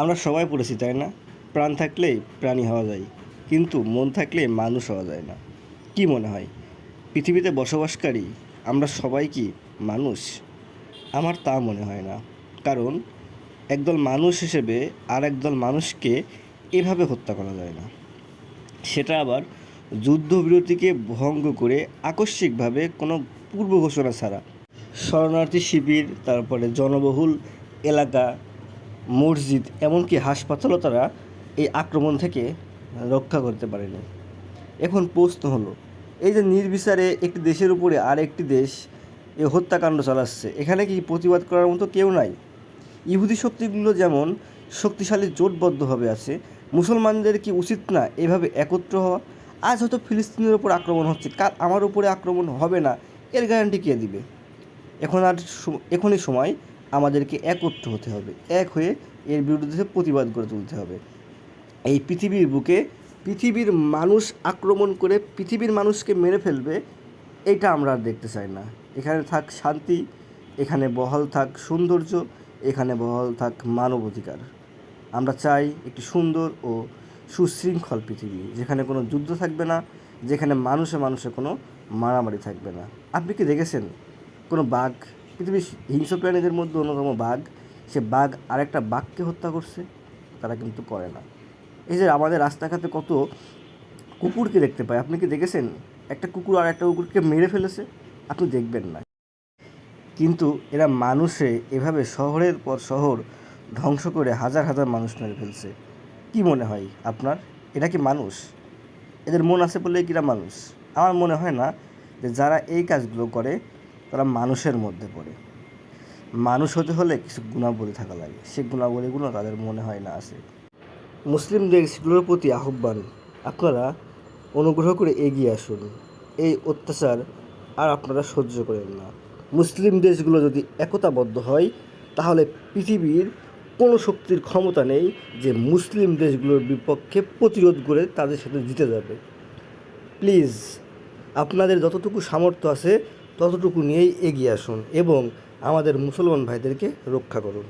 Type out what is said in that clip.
আমরা সবাই পড়েছি, তাই না? প্রাণ থাকলেই প্রাণী হওয়া যায়, কিন্তু মন থাকলে মানুষ হওয়া যায় না। কি মনে হয়? পৃথিবীতে বসবাসকারী আমরা সবাই কি মানুষ? আমার তা মনে হয় না। কারণ একদল মানুষ হিসেবে আর একদল মানুষকে এভাবে হত্যা করা যায় না। সেটা আবার যুদ্ধবিরতিকে ভঙ্গ করে আকস্মিকভাবে কোনো পূর্ব ঘোষণা ছাড়া। শরণার্থী শিবির, তারপরে জনবহুল এলাকা মসজিদ এমনকি হাসপাতালও তারা এই আক্রমণ থেকে রক্ষা করতে পারেনি। এখন প্রশ্ন হলো, এই যে নির্বিচারে একটি দেশের উপরে আর একটি দেশ এই হত্যাকাণ্ড চালাচ্ছে, এখানে কি প্রতিবাদ করার মতো কেউ নাই? ইহুদি শক্তিগুলো যেমন শক্তিশালী, জোটবদ্ধভাবে আছে, মুসলমানদের কি উচিত না এভাবে একত্র হওয়া? আজ হয়তো ফিলিস্তিনের উপর আক্রমণ হচ্ছে, কাল আমার উপরে আক্রমণ হবে না, এর গ্যারান্টি কে দিবে? এখন আর এখনই সময় আমাদেরকে একত্র হতে হবে। এক হয়ে এর বিরুদ্ধে প্রতিবাদ করে তুলতে হবে। এই পৃথিবীর বুকে পৃথিবীর মানুষ আক্রমণ করে পৃথিবীর মানুষকে মেরে ফেলবে, এটা আমরা আর দেখতে চাই না। এখানে থাক শান্তি, এখানে বহাল থাক সৌন্দর্য, এখানে বহাল থাক মানবাধিকার। আমরা চাই একটি সুন্দর ও সুশৃঙ্খল পৃথিবী, যেখানে কোনো যুদ্ধ থাকবে না, যেখানে মানুষে মানুষে কোনো মারামারি থাকবে না। আপনি কি দেখেছেন কোনো বাঘ পৃথিবীর হিংস্র প্রাণীদের মধ্যে অন্যতম বাঘ, সে বাঘ আরেকটা বাঘকে হত্যা করছে, তারা কিন্তু করে না। এই যে আমাদের রাস্তাঘাটে কত কুকুরকে দেখতে পাই আপনি কি দেখেছেন? একটা কুকুর আর একটা কুকুরকে মেরে ফেলেছে, আপনি দেখবেন না। কিন্তু এরা মানুষে এভাবে শহরের পর শহর ধ্বংস করে হাজার হাজার মানুষ মেরে ফেলছে। কি মনে হয় আপনার? এটা কি মানুষ? এদের মন আছে বলেই কিরা মানুষ? আমার মনে হয় না যে যারা এই কাজগুলো করে তারা মানুষের মধ্যে পড়ে। মানুষ হতে হলে কিছু গুণাবলী থাকা লাগে। সেই গুণাবলীগুলো তাদের মনে হয় না আছে মুসলিম দেশগুলোর প্রতি আহ্বান, আপনারা অনুগ্রহ করে এগিয়ে আসুন। এই অত্যাচার আর আপনারা সহ্য করেন না। মুসলিম দেশগুলো যদি একতাবদ্ধ হয়, তাহলে পৃথিবীর কোনো শক্তির ক্ষমতা নেই যে মুসলিম দেশগুলোর বিপক্ষে প্রতিরোধ করে তাদের সাথে জিতে যাবে। প্লিজ, আপনাদের যতটুকু সামর্থ্য আছে ততটুকু নিয়েই এগিয়ে আসুন এবং আমাদের মুসলমান ভাইদেরকে রক্ষা করুন।